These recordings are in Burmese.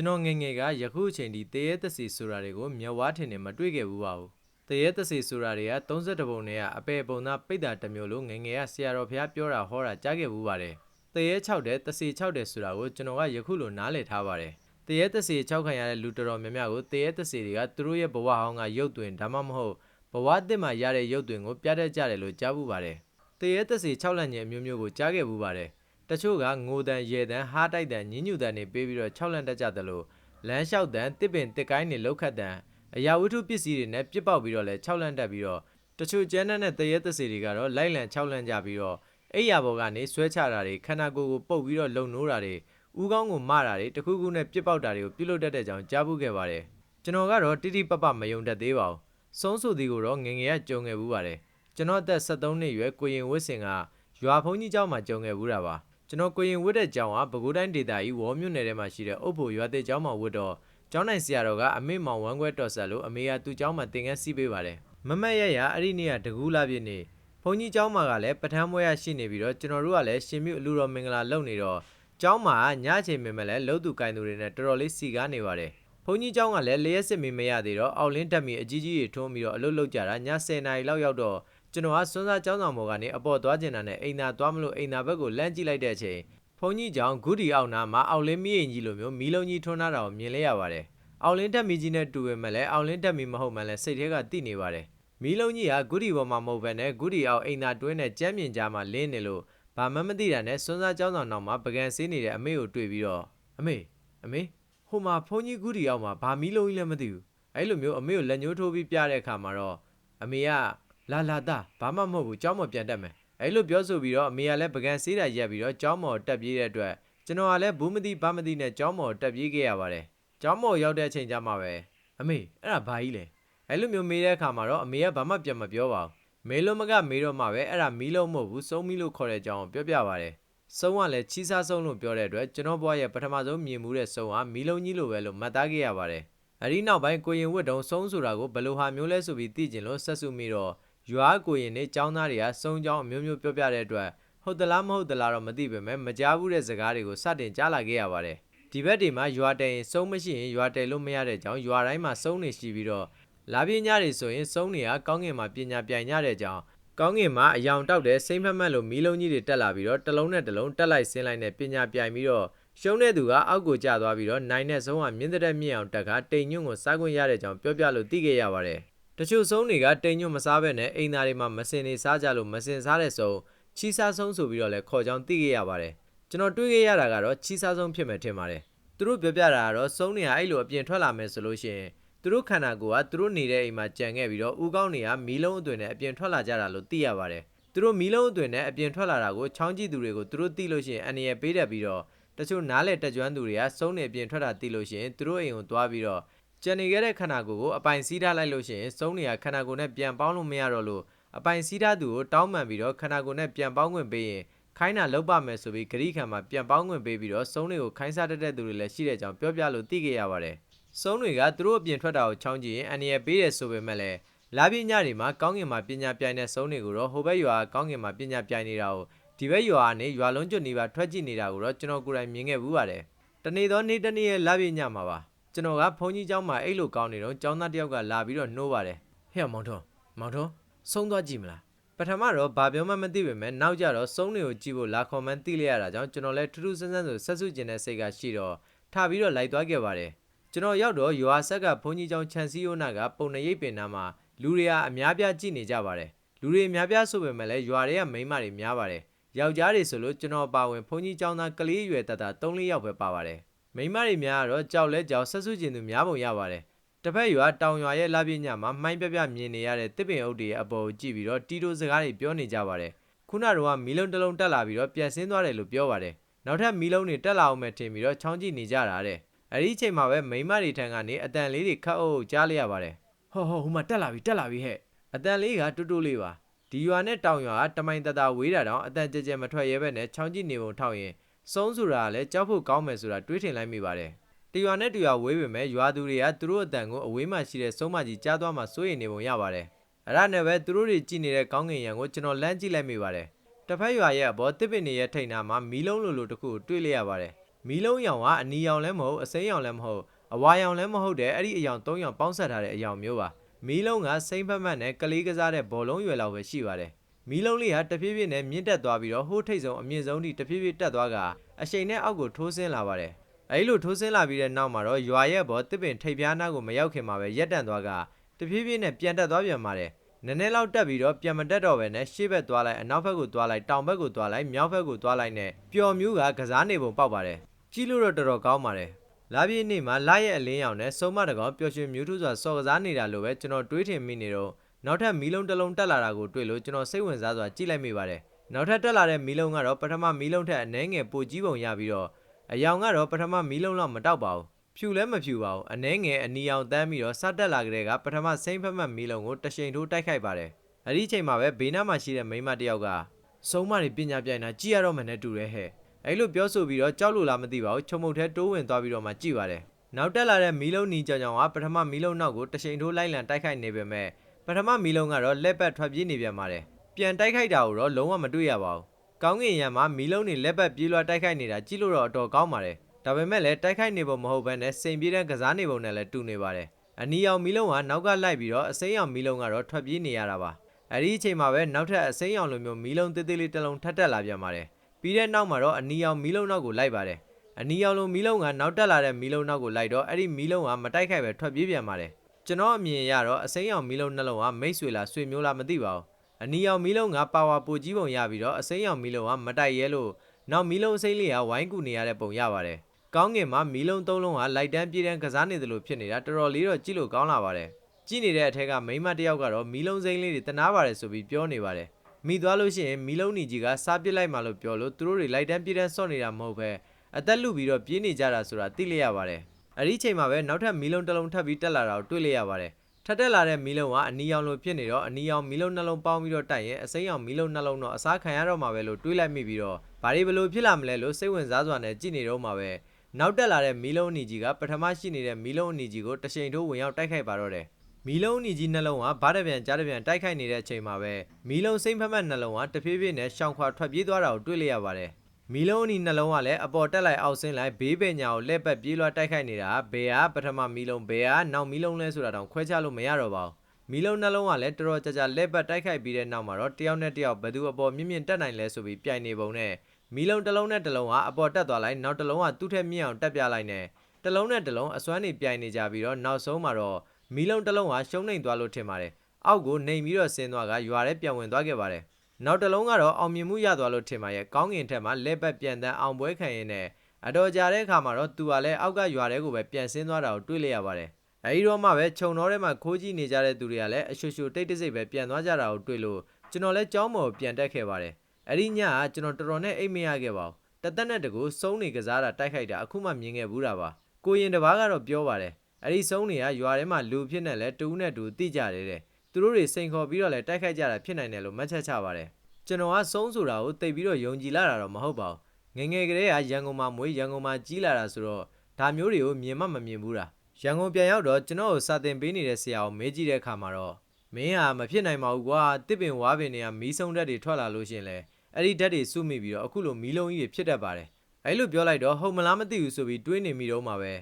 ကျွန်တော်ငယ်ငယ်ကယခုအချိန်ထိတရေသက်စီဆိုတာတွေကိုမျက်ဝါးထင်နေမတွေ့ခဲ့ဘူးပါဘူးတရေသက်စီဆိုတာတွေက32ပုံနဲ့ကအပေပုံသားပိတ်တာတစ်မျိုးလို့ငယ်ငယ်ကဆရာတော်ဖះပြောတာဟောတာကြားခဲ့ဘူးပါတယ်တရေ6တဲ့တစီ6တဲ့ဆိုတာကိုကျွန်တော်ကယခုလိုနားလည်ထားပါတယ်တရေသက်စီ6ခံရတဲ့လူတော်တော်များများကိုတရေသက်စီတွေကသူတို့ရဲ့ဘဝဟောင်းကရုပ်သွင်းဒါမှမဟုတ်ဘဝအသစ်မှာရတဲ့ရုပ်သွင်းကိုပြတတ်ကြတယ်လို့ကြားဘူးပါတယ်တရေသက်စီ6လန့်ကျင်အမျိုးမျိုးကိုကြားခဲ့ဘူးပါတယ် တချို့ကငိုတန်ရေတန်ဟားတိုက်တန်ညဉ်းညူတန်တွေပေးပြီးတော့၆လန့်တက်ကြတယ်လို့လမ်းလျှောက်တန်တစ်ပင်တစ်ကိုင်းတွေလောက်ခတ်တန်အရာဝတ္ထုပစ္စည်းတွေနဲ့ပြစ်ပေါက်ပြီးတော့လဲ၆လန့်တက်ပြီးတော့တချို့ကျန်းတဲ့နဲ့တရဲသစေတွေကတော့လိုက်လံ၆လန့်ကြပြီးတော့အိယာဘော်ကနေဆွဲချတာတွေခန္ဓာကိုယ်ကိုပုတ်ပြီးတော့လုံနိုးတာတွေဥကောင်းကိုမတာတွေတခုခုနဲ့ပြစ်ပေါက်တာတွေကိုပြုလုပ်တတ်တဲ့ကြောင်ကြားဘူးခဲ့ပါတယ်ကျွန်တော်ကတော့တိတိပပမယုံတတ်သေးပါဘူးဆုံးဆိုသည်ကိုတော့ငယ်ငယ်ကကြုံခဲ့ဘူးပါတယ်ကျွန်တော်အသက်73နှစ်ရွယ်ကိုရင်ဝစ်စင်ကရွာဖုန်းကြီးเจ้าမှာကြုံခဲ့ဘူးတာပါ ကျွန်တော်ကိုရင်ဝတ်တဲ့ကျောင်းကပဲခူးတိုင်းဒေသကြီးဝေါ်မြို့နယ်ထဲမှာရှိတဲ့အုပ်ဖို့ရွာတဲ့ကျောင်းမှာဝတ်တော့ကျောင်းနိုင်ဆရာတော်ကအမေမောင်ဝမ်းခွဲတော်ဆက်လို့အမေကသူ့ကျောင်းမှာတင်ငန်းစီးပေးပါတယ်မမက်ရရအဲ့ဒီနေ့ကတကူးလာပြည့်နေဘုန်းကြီးကျောင်းမှာကလည်းပထမမွဲရရှိနေပြီးတော့ကျွန်တော်တို့ကလည်းရှင်မြူအလူတော်မင်္ဂလာလုပ်နေတော့ကျောင်းမှာညချိန်မြင်မဲ့လည်းလှုပ်သူကင်သူတွေနဲ့တော်တော်လေးစီကားနေပါတယ်ဘုန်းကြီးကျောင်းကလည်းလျှက်စစ်မီမရသေးတော့အောက်လင်းတက်မီအကြီးကြီးတွေထုံးပြီးတော့အလုပ်လုပ်ကြတာည10နာရီလောက်ရောက်တော့ ကျွန်တော်ကစွန်းစားကျောင်းဆောင်ဘောကနေအပေါ်သွားကျင်တာနဲ့အိမ်သာသွားမလို့အိမ်သာဘက်ကိုလမ်းကြည့်လိုက်တဲ့အချိန်ဖုန်ကြီးကြောင့်ဂုဒီအောင်နာမှာအောက်လင်းမီးရင်ကြီးလိုမျိုးမီးလုံးကြီးထွန်းထားတာကိုမြင်လဲရပါတယ်။အောက်လင်းတက်မီကြီးနဲ့တူပေမဲ့လည်းအောက်လင်းတက်မီမဟုတ်မှလည်းစိတ်ထဲကတိနေပါတယ်။မီးလုံးကြီးကဂုဒီပေါ်မှာမဟုတ်ဘဲနဲ့ဂုဒီအောင်အိမ်သာတွင်းနဲ့ကြမ်းမြင်ကြားမှာလင်းနေလို့ဘာမှမသိတာနဲ့စွန်းစားကြောင်းဆောင်နောက်မှာပကံဆေးနေတဲ့အမေကိုတွေ့ပြီးတော့အမေအမေဟိုမှာဖုန်ကြီးဂုဒီအောင်မှာဘာမီးလုံးကြီးလည်းမသိဘူး။အဲ့လိုမျိုးအမေကိုလက်ညှိုးထိုးပြီးပြတဲ့အခါမှာတော့အမေက လာလာသားဘာမှမဟုတ်ဘူးကြောင်းမပြန်တတ်မယ်။အဲ့လိုပြောဆိုပြီးတော့အမေကလည်းပကံဆေးတာရက်ပြီးတော့ကြောင်းမော်တက်ပြေးတဲ့အတွက်ကျွန်တော်ကလည်းဘူးမသိဘာမသိနဲ့ကျောင်းမော်တက်ပြေးခဲ့ရပါတယ်။ကျောင်းမော်ရောက်တဲ့အချိန်ကျမှပဲအမေအဲ့ဒါဘာကြီးလဲ။အဲ့လိုမျိုးမေးတဲ့အခါမှာတော့အမေကဘာမှပြန်မပြောပါဘူး။မေးလို့မကမေးတော့မှပဲအဲ့ဒါမီးလုံးမဟုတ်ဘူးစုံမီးလို့ခေါ်တဲ့အကြောင်းကိုပြောပြပါတယ်။စုံကလည်းချီးစားစုံလို့ပြောတဲ့အတွက်ကျွန်တော်ဘွားရဲ့ပထမဆုံးမြင်မှုတဲ့စုံကမီးလုံးကြီးလိုပဲလို့မှတ်သားခဲ့ရပါတယ်။အဲဒီနောက်ပိုင်းကိုရင်ဝတ်တုံစုံဆိုတာကိုဘယ်လိုဟာမျိုးလဲဆိုပြီးသိကျင်လို့ဆက်စုမိတော့ ရွာကိုရင်နဲ့ចောင်းသားတွေကစုံကြောင်းအမျိုးမျိုးပြောပြတဲ့အတွက်ဟုတ်သလားမဟုတ်သလားတော့မသိပေမဲ့မကြားဘူးတဲ့စကားတွေကိုစတင်ကြားလာခဲ့ရပါတယ်ဒီဘက်တွေမှာရွာတဲရင်စုံမရှိရင်ရွာတဲလို့မရတဲ့အကြောင်းရွာတိုင်းမှာစုံနေရှိပြီးတော့လာပြင်းညတွေဆိုရင်စုံတွေကကောင်းကင်မှာပညာပြိုင်ကြတဲ့အကြောင်းကောင်းကင်မှာအယောင်တောက်တဲ့စိမ့်ဖက်မက်လို့မီးလုံးကြီးတွေတက်လာပြီးတော့တစ်လုံးနဲ့တစ်လုံးတက်လိုက်ဆင်းလိုက်နဲ့ပညာပြိုင်ပြီးတော့ရှုံးတဲ့သူကအောက်ကိုကျသွားပြီးတော့နိုင်တဲ့ဆုံးကမြင်းတဲ့မြင့်အောင်တက်ကတိမ်ညွန့်ကိုစားခွင့်ရတဲ့အကြောင်းပြောပြလို့သိခဲ့ရပါတယ် တချို့ဆုံးတွေကတိမ်ညွန့်မစားဘဲနဲ့အိမ်သားတွေမှာမစင်နေစားကြလို့မစင်စားတဲ့ဆုံးချီစားဆုံးဆိုပြီးတော့လည်းခေါ်ကြောင်းသိခဲ့ရပါတယ်ကျွန်တော်တွေးခဲ့ရတာကတော့ချီစားဆုံးဖြစ်မယ်ထင်ပါတယ်သူတို့ပြောပြတာကတော့ဆုံးနေကအဲ့လိုအပြင်ထွက်လာမယ်ဆိုလို့ရှိရင်သူတို့ခန္ဓာကိုယ်ကသူတို့နေတဲ့အိမ်မှာကြံခဲ့ပြီးတော့ဦးကောင်းတွေကမီးလုံးအသွင်နဲ့အပြင်ထွက်လာကြတာလို့သိရပါတယ်သူတို့မီးလုံးအသွင်နဲ့အပြင်ထွက်လာတာကိုချောင်းကြည့်သူတွေကိုသူတို့သိလို့ရှိရင်အန္တရာယ်ပေးတတ်ပြီးတော့တချို့နားလေတက်ကြွသူတွေကစုံနေအပြင်ထွက်တာသိလို့ရှိရင်သူတို့အိမ်ကိုသွားပြီးတော့ ကြံနေခဲ့တဲ့ခန္ဓာကိုယ်ကိုအပိုင်စီးထားလိုက်လို့ရှိရင်စုံနေရခန္ဓာကိုယ်နဲ့ပြန်ပေါင်းလို့မရတော့လို့အပိုင်စီးထားသူကိုတောင်းပန်ပြီးတော့ခန္ဓာကိုယ်နဲ့ပြန်ပေါင်းခွင့်ပေးရင်ခိုင်းတာလောက်ပါမယ်ဆိုပြီးဂရိခံမှာပြန်ပေါင်းခွင့်ပေးပြီးတော့စုံတွေကိုခိုင်းစားတတ်တဲ့သူတွေလည်းရှိတဲ့အကြောင်းပြောပြလို့သိခဲ့ရပါတယ်။စုံတွေကသူတို့အပြင်ထွက်တာကိုချောင်းကြည့်ရင်အန်ရပေးတယ်ဆိုပေမဲ့လည်းလာပြညတွေမှာကောင်းကင်မှာပညာပြိုင်တဲ့စုံတွေကိုတော့ဟိုဘက်ရွာကောင်းကင်မှာပညာပြိုင်နေတာကိုဒီဘက်ရွာကနေရွာလုံးကျွတ်နေပါထွက်ကြည့်နေတာကိုတော့ကျွန်တော်ကိုယ်တိုင်မြင်ခဲ့ဘူးပါတယ်။တနေ့သောနေ့တစ်နေ့ရဲ့လာပြညမှာပါ ကျွန်တော်ကဘုန်းကြီးเจ้าမှာအဲ့လိုကောင်းနေတော့เจ้าသားတယောက်ကလာပြီးတော့နှိုးပါတယ်။ဟဲ့မောင်ထွန်းမောင်ထွန်းဆုံးသွားကြည့်မလား။ပထမတော့ဘာပြောမှမသိပေမဲ့နောက်ကြတော့စုံတွေကိုကြည့်ဖို့လာခေါ်မှန်းသိလိုက်ရတာကြောင့်ကျွန်တော်လည်းထူးထူးဆန်းဆန်းဆိုဆက်စုကျင်တဲ့စိတ်ကရှိတော့ထပြီးတော့လိုက်သွားခဲ့ပါတယ်။ကျွန်တော်ရောက်တော့ရွာဆက်ကဘုန်းကြီးเจ้าခြံစည်းရိုးနာကပုံနှရိပ်ပင်နာမှာလူတွေကအများပြားကြည့်နေကြပါတယ်။လူတွေအများပြားဆိုပေမဲ့လည်းရွာတွေကမိန်းမတွေများပါတယ်။ယောက်ျားတွေဆိုလို့ကျွန်တော်ပါဝင်ဘုန်းကြီးเจ้าသားကလေးရွယ်တတ3-4ယောက်ပဲပါပါတယ်။ မိန်းမတွေများတော့ကြောက်လဲကြောက်ဆက်စုကျင်သူများပုံရပါတယ်။တစ်ဖက်ရွာတောင်ရွာရဲ့လာပြညမှာမှိုင်းပြပြမြင်နေရတဲ့တစ်ပင်အုပ်တွေရဲ့အပေါ်ကိုကြည့်ပြီးတော့တီတိုစကားတွေပြောနေကြပါတယ်။ခုနကတော့မီလုံးတစ်လုံးတက်လာပြီးတော့ပြန်ဆင်းသွားတယ်လို့ပြောပါတယ်။နောက်ထပ်မီလုံးတွေတက်လာအောင်မဲ့ထင်ပြီးတော့ချောင်းကြည့်နေကြတာတဲ့။အဲဒီချိန်မှာပဲမိန်းမတွေထံကနေအတန်လေးတွေခတ်အုပ်ကြားလိုက်ရပါတယ်။ဟောဟောဟိုမှာတက်လာပြီတက်လာပြီဟဲ့။အတန်လေးကတူတူလေးပါ။ဒီရွာနဲ့တောင်ရွာကတမိုင်တတာဝေးတာတောင်အတန်ကြဲကြဲမထွက်ရဲပဲနဲ့ချောင်းကြည့်နေပုံထောက်ရင် စုံးဆိုတာကလည်းကြောက်ဖို့ကောင်းမယ်ဆိုတာတွေးထင်လိုက်မိပါတယ်။တရွာနဲ့တရွာဝေးပေမဲ့ရွာသူတွေကသူတို့အတန်ကိုအဝေးမှရှိတဲ့စုံးမကြီးကြားသွားမှစိုးရိမ်နေပုံရပါတယ်။အဲ့ဒါနဲ့ပဲသူတို့တွေကြည့်နေတဲ့ကောင်းကင်ရံကိုကျွန်တော်လမ်းကြည့်လိုက်မိပါတယ်။တစ်ဖက်ရွာရဲ့အပေါ်တစ်ပင်တွေရဲ့ထိန်နာမှာမီးလုံးလိုလိုတစ်ခုကိုတွေ့လိုက်ရပါတယ်မီးလုံးရောင်ကအနီရောင်လည်းမဟုတ်အစိမ်းရောင်လည်းမဟုတ်အဝါရောင်လည်းမဟုတ်တဲ့အဲ့ဒီအရောင်၃ရောင်ပေါင်းစပ်ထားတဲ့အရောင်မျိုးပါမီးလုံးကစိမ့်ဖက်မှတ်နဲ့ကလေးကစားတဲ့ဘောလုံးရွယ်လောက်ပဲရှိပါတယ် မီးလုံးလေးဟာတဖြည်းဖြည်းနဲ့မြင့်တက်သွားပြီးတော့ဟိုးထိပ်ဆုံးအမြင့်ဆုံးထိတဖြည်းဖြည်းတက်သွားကအရှိန်နဲ့အောက်ကိုထိုးဆင်းလာပါတယ်အဲဒီလိုထိုးဆင်းလာပြီးတဲ့နောက်မှာတော့ရွာရဲ့ဘောတစ်ပင်ထိပ်ပြားနားကိုမရောက်ခင်မှာပဲရက်တန့်သွားကတဖြည်းဖြည်းနဲ့ပြန်တက်သွားပြန်ပါတယ်နည်းနည်းလောက်တက်ပြီးတော့ပြန်မတက်တော့ပဲနဲ့ရှေ့ဘက်သွားလိုက်အနောက်ဘက်ကိုသွားလိုက်တောင်ဘက်ကိုသွားလိုက်မြောက်ဘက်ကိုသွားလိုက်နဲ့ပျော်မျိုးကကစားနေပုံပေါက်ပါတယ်ကြည့်လို့တော့တော်တော်ကောင်းပါတယ်လာပြည့်နေ့မှာလာရဲ့အလင်းရောင်နဲ့စုံမတကောင်ပျော်ရွှင်မြူးထူးစွာစော်ကစားနေတာလို့ပဲကျွန်တော်တွေးထင်မိနေတော့ နောက်ထပ်မီးလုံးတစ်လုံးတက်လာတာကိုတွေ့လို့ကျွန်တော်စိတ်ဝင်စားစွာကြည့်လိုက်မိပါတယ်နောက်ထပ်တက်လာတဲ့မီးလုံးကတော့ပထမမီးလုံးထက်အနည်းငယ်ပိုကြီးပုံရပြီးတော့အယောင်ကတော့ပထမမီးလုံးလောက်မတောက်ပါဘူးဖြူလည်းမဖြူပါဘူးအနှဲငယ်အနီအောင်တန်းပြီးတော့စတက်လာကြတဲ့ကပထမစိမ့်ဖက်မှတ်မီးလုံးကိုတရှိန်ထိုးတိုက်ခိုက်ပါတယ်အဲ့ဒီအချိန်မှာပဲဘေးနားမှာရှိတဲ့မိန်းမတစ်ယောက်ကစုံမတွေပညာပြိုင်တာကြည့်ရတော့မှနဲ့တူတယ်ဟဲ့အဲ့လိုပြောဆိုပြီးတော့ကြောက်လို့လားမသိပါဘူးချုံမုတ်ထဲတိုးဝင်သွားပြီးတော့မှကြည့်ပါတယ်နောက်တက်လာတဲ့မီးလုံးနီကြောင်ကြောင်ကပထမမီးလုံးနောက်ကိုတရှိန်ထိုးလိုက်လံတိုက်ခိုက်နေပေမဲ့ ပထမမီးလုံးကတော့လက်ပတ်ထွက်ပြေးနေပြန်ပါတယ်ပြန်တိုက်ခိုက်တာကိုတော့လုံးဝမတွေ့ရပါဘူးကောင်းကင်ရံမှာမီးလုံးတွေလက်ပတ်ပြေးလွှားတိုက်ခိုက်နေတာကြည့်လို့တော့အတော်ကောင်းပါတယ်ဒါပေမဲ့လည်းတိုက်ခိုက်နေပုံမဟုတ်ဘဲနဲ့စိန်ပြေးတဲ့ကစားနေပုံနဲ့လည်းတူနေပါတယ်အနီအောင်မီးလုံးကနောက်ကလိုက်ပြီးတော့အစိမ်းအောင်မီးလုံးကတော့ထွက်ပြေးနေရတာပါအဲ့ဒီအချိန်မှာပဲနောက်ထပ်အစိမ်းအောင်လိုမျိုးမီးလုံးသေးသေးလေးတစ်လုံးထပ်တက်လာပြန်ပါတယ်ပြီးတဲ့နောက်မှာတော့အနီအောင်မီးလုံးနောက်ကိုလိုက်ပါတယ်အနီအောင်လိုမီးလုံးကနောက်တက်လာတဲ့မီးလုံးနောက်ကိုလိုက်တော့အဲ့ဒီမီးလုံးကမတိုက်ခိုက်ပဲထွက်ပြေးပြန်ပါတယ် ကျွန်တော်အမြင်ရတော့အစိမ်းအောင်မီးလုံးနှလုံးကမိတ်ဆွေလားဆွေမျိုးလားမသိပါဘူးအနီအောင်မီးလုံးကပါဝါပိုကြီးပုံရပြီးတော့အစိမ်းအောင်မီးလုံးကမတိုက်ရဲလို့နောက်မီးလုံးအစိမ်းလေးကဝိုင်းကူနေရတဲ့ပုံရပါတယ်ကောင်းကင်မှာမီးလုံးသုံးလုံးကလိုက်တန်းပြေးတန်းကစားနေသလိုဖြစ်နေတာတော်တော်လေးတော့ကြည့်လို့ကောင်းလာပါတယ်ကြည့်နေတဲ့အထက်ကမိန်းမတစ်ယောက်ကတော့မီးလုံးစိမ်းလေးတွေတနာပါတယ်ဆိုပြီးပြောနေပါတယ်မိသွားလို့ရှိရင်မီးလုံးညီကြီးကစားပစ်လိုက်မှလို့ပြောလို့သူတို့တွေလိုက်တန်းပြေးတန်းဆော့နေတာမဟုတ်ပဲအသက်လူပြီးတော့ပြေးနေကြတာဆိုတာသိလိုက်ရပါတယ် အဲ့ဒီချိန်မှာပဲနောက်ထပ်မီးလုံးတစ်လုံးထပ်ပြီးတက်လာတာကိုတွေ့လိုက်ရပါတယ်ထပ်တက်လာတဲ့မီးလုံးကအနီရောင်လိုဖြစ်နေတော့အနီရောင်မီးလုံးနှလုံးပေါင်းပြီးတော့တိုက်ရင်အစိမ်းရောင်မီးလုံးနှလုံးတော့အစားခံရတော့မှာပဲလို့တွေးလိုက်မိပြီးတော့ဘာတွေဘလို့ဖြစ်လာမလဲလို့စိတ်ဝင်စားစွာနဲ့ကြည့်နေတော့မှာပဲနောက်တက်လာတဲ့မီးလုံးအနီကြီးကပထမရှိနေတဲ့မီးလုံးအနီကြီးကိုတရှိန်ထိုးဝင်ရောက်တိုက်ခိုက်ပါတော့တယ်မီးလုံးအနီကြီးနှလုံးကဘားတပြန်ကြားတပြန်တိုက်ခိုက်နေတဲ့အချိန်မှာပဲမီးလုံးစိမ့်ဖက်မှတ်နှလုံးကတဖြည်းဖြည်းနဲ့ရှောင်ခွာထွက်ပြေးသွားတာကိုတွေ့လိုက်ရပါတယ် မီလုံးအနီနှလုံးကလည်းအပေါ်တက်လိုက်အောက်ဆင်းလိုက်ဘေးပင်ညာကိုလှည့်ပတ်ပြေးလွှားတိုက်ခိုက်နေတာဘယ်ဟာပထမမီလုံးဘယ်ဟာနောက်မီလုံးလဲဆိုတာတောင်ခွဲခြားလို့မရတော့ပါဘူးမီလုံးနှလုံးကလည်းတော်တော်ကြာကြာလှည့်ပတ်တိုက်ခိုက်ပြီးတဲ့နောက်မှာတော့တယောက်နဲ့တယောက်ဘယ်သူအပေါ်မြင့်မြင့်တက်နိုင်လဲဆိုပြီးပြိုင်နေပုံနဲ့မီလုံးတစ်လုံးနဲ့တစ်လုံးကအပေါ်တက်သွားလိုက်နောက်တစ်လုံးကသူ့ထက်မြင့်အောင်တက်ပြလိုက်နဲ့တစ်လုံးနဲ့တစ်လုံးအစွမ်းနေပြိုင်နေကြပြီးတော့နောက်ဆုံးမှာတော့မီလုံးတစ်လုံးကရှုံးနေသွားလို့ထင်ပါတယ်အောက်ကိုနှိမ်ပြီးတော့ဆင်းသွားကရွာထဲပြန်ဝင်သွားခဲ့ပါတယ် နောက်တစ်လုံးကတော့အောင်မြင်မှုရသွားလို့ထင်ပါရဲ့ကောင်းကင်ထက်မှာလက်ပတ်ပြန်တန်းအောင်ပွဲခံရင်းနဲ့အတော်ကြာတဲ့အခါမှာတော့သူကလည်းအောက်ကရွာထဲကိုပဲပြန်ဆင်းသွားတာကိုတွေ့လိုက်ရပါတယ်အဲဒီတော့မှပဲခြုံတော်ထဲမှာခိုးကြည့်နေကြတဲ့သူတွေကလည်းအရှူရှူတိတ်တိတ်စိတ်ပဲပြန်သွားကြတာကိုတွေ့လို့ကျွန်တော်လည်းကြောင်းမော်ပြန်တက်ခဲ့ပါတယ်အဲ့ဒီညကကျွန်တော်တော်တော်နဲ့အိတ်မရခဲ့ပါဘူးတသက်နဲ့တကူစုံနေကစားတာတိုက်ခိုက်တာအခုမှမြင်ခဲ့ဘူးတာပါကိုရင်တပားကတော့ပြောပါတယ်အဲ့ဒီစုံတွေကရွာထဲမှာလူဖြစ်နေလဲတူးနဲ့တူတိကြတယ်တဲ့ သူတို့တွေစိန်ခေါ်ပြီးတော့လဲတိုက်ခိုက်ကြတာဖြစ်နိုင်တယ်လို့မှတ်ချက်ချပါတယ်ကျွန်တော်ကစုံးဆိုတာကိုတိတ်ပြီးတော့ယုံကြည်လာတာတော့မဟုတ်ပါဘူးငငယ်ကလေးကရန်ကုန်မှာမွေးရန်ကုန်မှာကြီးလာတာဆိုတော့ဒါမျိုးတွေကိုမြင်မှမမြင်ဘူးတာရန်ကုန်ပြန်ရောက်တော့ကျွန်တော်ကိုစာသင်ပေးနေတဲ့ဆရာကိုမေးကြည့်တဲ့အခါမှာတော့မင်းဟာမဖြစ်နိုင်ပါဘူးကွာတစ်ပင်ဝါပင်တွေကမီးဆုံဓာတ်တွေထွက်လာလို့ရှရင်လဲအဲ့ဒီဓာတ်တွေစုမိပြီးတော့အခုလိုမီးလုံးကြီးတွေဖြစ်တတ်ပါတယ်အဲ့လိုပြောလိုက်တော့ဟုတ်မလားမသိဘူးဆိုပြီးတွေးနေမိတော့မှာပဲ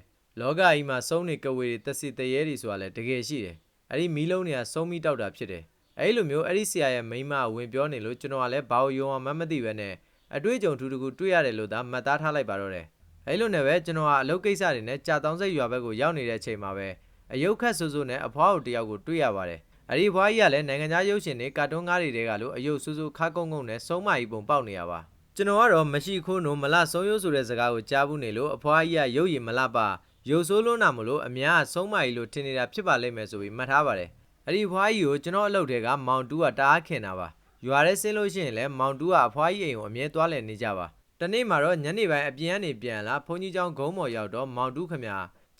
လောကကြီးမှာစုံနေကဝေတွေတက်စီတရေတွေဆိုတာလဲတကယ်ရှိတယ် အဲ့ဒီမီးလုံးတွေကစုံမိတောက်တာဖြစ်တယ်အဲ့လိုမျိုးအဲ့ဒီဆရာရဲ့မိန်းမဝင်ပြောနေလို့ကျွန်တော်ကလည်းဘာလို့ယုံအောင်မမသိပဲနဲ့အတွေ့အကြုံထူးထူးတွေ့ရတယ်လို့သာမှတ်သားထားလိုက်ပါတော့တယ်အဲ့လိုနဲ့ပဲကျွန်တော်ကအလုပ်ကိစ္စတွေနဲ့ကြာတောင်းစိတ်ရွာဘက်ကိုရောက်နေတဲ့အချိန်မှာပဲအယုတ်ခတ်ဆူဆူနဲ့အဖွားတို့တယောက်ကိုတွေ့ရပါတယ်အဲ့ဒီဘွားကြီးကလည်းနိုင်ငံခြားရုပ်ရှင်တွေကာတွန်းကားတွေတဲကလို့အယုတ်ဆူဆူခါကုန်းကုန်းနဲ့စုံမကြီးပုံပေါက်နေရပါကျွန်တော်ကတော့မရှိခိုးနိုမလဆုံးရိုးဆိုတဲ့စကားကိုကြားဘူးနေလို့အဖွားကြီးကရုပ်ရည်မလပါ ရုပ်ဆိုးလုံးနာမလို့အများကဆုံးမကြီးလို့ထင်နေတာဖြစ်ပါလိမ့်မယ်ဆိုပြီးမှတ်ထားပါတယ်အဲ့ဒီဘွားကြီးကိုကျွန်တော်အလုပ်တွေကမောင်တူးကတအားခင်တာပါရွာထဲဆင်းလို့ရှိရင်လည်းမောင်တူးကအဖွားကြီးအိမ်ကိုအမြဲသွားလည်နေကြပါတနေ့မှာတော့ညနေပိုင်းအပြင်ကနေပြန်လာဘုန်းကြီးကျောင်းဂုံးမော်ရောက်တော့မောင်တူးခမ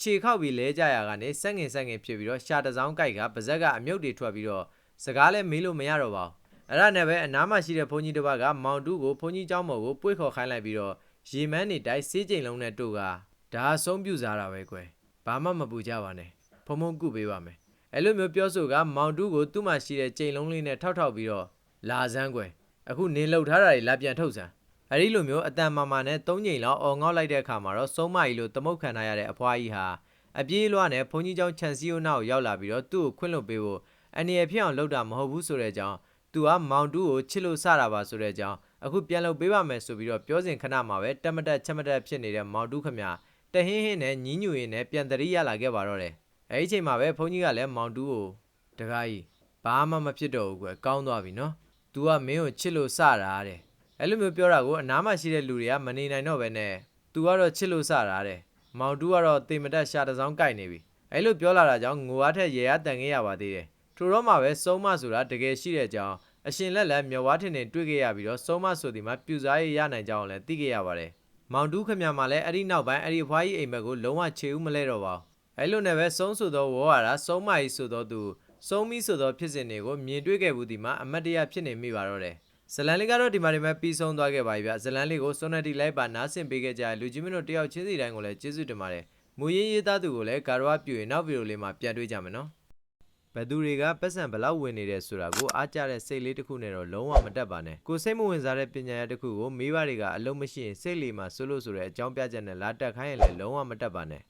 ခြေခောက်ပြီးလဲကြရကနေစက်ငင်စက်ငင်ဖြစ်ပြီးတော့ရှာတစောင်းကြိုက်ကပါဇက်ကအမြုပ်တွေထွက်ပြီးတော့စကားလည်းမေးလို့မရတော့ပါဘူးအဲ့ဒါနဲ့ပဲအနားမှာရှိတဲ့ဘုန်းကြီးတစ်ပါးကမောင်တူးကိုဘုန်းကြီးကျောင်းမော်ကိုပွေ့ခေါ်ခိုင်းလိုက်ပြီးတော့ရေမန်းနေတိုင်းစေးကြိမ်လုံးနဲ့တို့က ဒါအဆုံးပြူစားတာပဲကွယ်ဘာမှမပူကြပါနဲ့ဖုံဖုံကုပေးပါမယ်အဲ့လိုမျိုးပြောဆိုကမောင်တူးကိုသူ့မှာရှိတဲ့ကြိမ်လုံးလေးနဲ့ထောက်ထောက်ပြီးတော့လာစမ်းကွယ်အခုနင်းလှုပ်ထားတာတွေလာပြန်ထုတ်စမ်းအဲ့ဒီလိုမျိုးအတန်မာမာနဲ့၃ချိန်လောက်အော်ငေါက်လိုက်တဲ့အခါမှာတော့စုံမကြီးလိုသမုတ်ခံထားရတဲ့အဖွားကြီးဟာအပြေးလွှားနဲ့ဘုန်းကြီးကျောင်းခြံစည်းရိုးနောက်ကိုရောက်လာပြီးတော့သူ့ကိုခွင့်လွှတ်ပေးဖို့အနေရဖြစ်အောင်လုပ်တာမဟုတ်ဘူးဆိုတဲ့အကြောင်းသူကမောင်တူးကိုချစ်လို့စတာပါဆိုတဲ့အကြောင်းအခုပြန်လုပ်ပေးပါမယ်ဆိုပြီးတော့ပြောစဉ်ခဏမှာပဲတက်မတက်ချက်မတက်ဖြစ်နေတဲ့မောင်တူးခမ တဟင်းဟင်းနဲ့ညီးညူရင်းနဲ့ပြန်တရိရလာခဲ့ပါတော့တယ်အဲ့ဒီအချိန်မှာပဲဘုန်းကြီးကလည်းမောင်တူးကိုတကားကြီးဘာမှမဖြစ်တော့ဘူးကွယ်ကောင်းသွားပြီနော် तू ကမင်းကိုချစ်လို့စတာတဲ့အဲ့လိုမျိုးပြောတာကိုအနားမှာရှိတဲ့လူတွေကမနေနိုင်တော့ပဲနဲ့ तू ကတော့ချစ်လို့စတာတဲ့မောင်တူးကတော့တေမတက်ရှာတစ်စောင်းကြိုက်နေပြီအဲ့လိုပြောလာတာကြောင့်ငိုအားထက်ရေအားတန်ခဲ့ရပါသေးတယ်ထိုတော့မှပဲစုံမဆိုတာတကယ်ရှိတဲ့အကြောင်းအရှင်လက်လက်မျက်ဝါးထင်ထင်တွေ့ခဲ့ရပြီးတော့စုံမဆိုဒီမှာပြူစားရရနိုင်ကြအောင်လည်းသိခဲ့ရပါတယ် မောင်တူးခမရမှာလည်းအဲ့ဒီနောက်ပိုင်းအဲ့ဒီအဖွားကြီးအိမ်မက်ကိုလုံးဝခြေဦးမလဲတော့ပါဘူးအဲ့လိုနဲ့ပဲစုံဆိုသောဝေါ်ရတာစုံမကြီးဆိုသောသူစုံမီဆိုသောဖြစ်စဉ်တွေကိုမြင်တွေ့ခဲ့ဘူးဒီမှာအမတ်တရဖြစ်နေမိပါတော့တယ်ဇလန်လေးကတော့ဒီမှာဒီမှာပြီးဆုံးသွားခဲ့ပါပြီဗျဇလန်လေးကိုစွန်နတီလိုက်ပါနားဆင်ပေးခဲ့ကြတဲ့လူကြီးမင်းတို့တယောက်ချင်းစီတိုင်းကိုလည်းကျေးဇူးတင်ပါတယ်မူရင်းရေးသားသူကိုလည်းဂါရဝပြူရင်နောက်ဗီဒီယိုလေးမှာပြန်တွေ့ကြမယ်နော် ဘယ်သူတွေကပတ်စံဘလောက်ဝင်နေတယ်ဆိုတာကိုအားကြတဲ့စိတ်လေးတစ်ခုနဲ့တော့လုံးဝမတက်ပါနဲ့ကိုစိတ်မဝင်စားတဲ့ပညာရတစ်ခုကိုမိဘတွေကအလုံးမရှိရင်စိတ်လေးမှာဆွလို့ဆိုတဲ့အကြောင်းပြချက်နဲ့လာတက်ခိုင်းရင်လည်းလုံးဝမတက်ပါနဲ့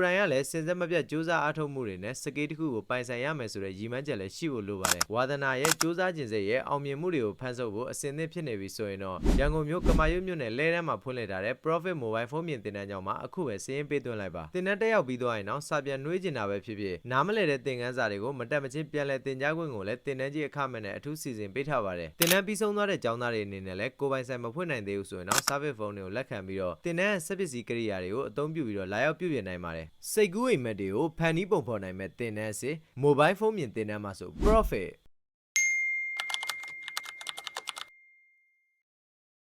ယ်တိုင်ကလည်းစင်စက်မပြတ်စူးစမ်းအားထုတ်မှုတွေနဲ့စကေးတစ်ခုကိုပိုင်ဆိုင်ရမယ်ဆိုတဲ့ရည်မှန်းချက်လည်းရှိဖို့လိုပါတယ်ဝါသနာရဲ့စူးစမ်းခြင်းစိတ်ရဲ့အောင်မြင်မှုတွေကိုဖန်ဆုပ်ဖို့အစဉ်သင့်ဖြစ်နေပြီဆိုရင်တော့ရန်ကုန်မြို့ကမာရွတ်မြို့နယ်လဲတန်းမှာဖွင့်လှစ်ထားတဲ့ Profit Mobile ဖုန်းမြင့်တင်တန်းကြောင်းမှာအခုပဲစီးရင်ပေးသွင်းလိုက်ပါတင်တန်းတက်ရောက်ပြီးသွားရင်တော့စာပြန်နှွေးကျင်တာပဲဖြစ်ဖြစ်နားမလည်တဲ့သင်ခန်းစာတွေကိုမတက်မချင်းပြန်လည်သင်ကြားခွင့်ကိုလည်းတင်တန်းကြီးအခမဲ့နဲ့အထူးစီစဉ်ပေးထားပါတယ်တင်တန်းပြီးဆုံးသွားတဲ့ကျောင်းသားတွေအနေနဲ့လည်းကိုယ်ပိုင်ဆိုင်မဖွင့်နိုင်သေးဘူးဆိုရင်တော့ service phone တွေကိုလက်ခံပြီးတော့တင်တန်းရဲ့စက်ပစ္စည်းကိရိယာတွေကိုအသုံးပြုပြီးတော့လာရောက်ပြုပြင်နိုင်ပါတယ်စိတ်ကူးအိမ်မက်တွေကိုဖန်နီးပုံဖော်နိုင်မဲ့တင်တန်းစစ် mobile phone မြင်တင်တန်းမှာဆို profit